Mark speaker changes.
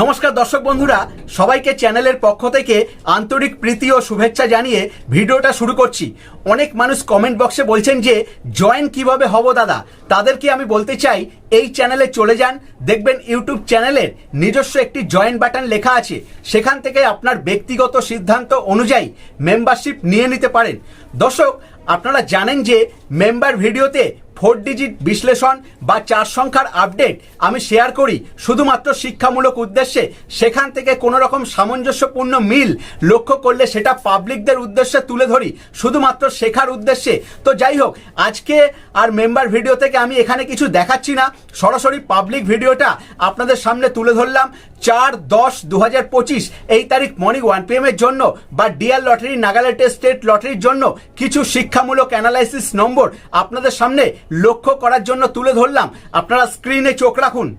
Speaker 1: নমস্কার দর্শক বন্ধুরা, সবাইকে চ্যানেলের পক্ষ থেকে আন্তরিক প্রীতি ও শুভেচ্ছা জানিয়ে ভিডিওটা শুরু করছি। অনেক মানুষ কমেন্ট বক্সে বলছেন যে জয়েন কীভাবে হব দাদা? তাদেরকে আমি বলতে চাই, এই চ্যানেলে চলে যান, দেখবেন ইউটিউব চ্যানেলের নিজস্ব একটি জয়েন বাটন লেখা আছে। সেখান থেকে আপনার ব্যক্তিগত সিদ্ধান্ত অনুযায়ী মেম্বারশিপ নিয়ে নিতে পারেন। দর্শক, আপনারা জানেন যে মেম্বার ভিডিওতে ফোর ডিজিট বিশ্লেষণ বা চার সংখ্যার আপডেট আমি শেয়ার করি শুধুমাত্র শিক্ষামূলক উদ্দেশ্যে। সেখান থেকে কোনো রকম সামঞ্জস্যপূর্ণ মিল লক্ষ্য করলে সেটা পাবলিকদের উদ্দেশ্যে তুলে ধরি, শুধুমাত্র শেখার উদ্দেশ্যে। তো যাই হোক, আজকে আর মেম্বার ভিডিও থেকে আমি এখানে কিছু দেখাচ্ছি না। সরাসরি পাবলিক ভিডিওটা আপনাদের সামনে তুলে ধরলাম। চার দশ দু হাজার পঁচিশ, এই তারিখ মর্নিং ওয়ান পি এর জন্য বা ডিয়ার লটারি নাগাল্যান্ড স্টেট লটারির জন্য কিছু শিক্ষামূলক অ্যানালাইসিস নম্বর আপনাদের সামনে লক্ষ্য করার জন্য তুলে ধরলাম। আপনারা স্ক্রিনে চোখ রাখুন।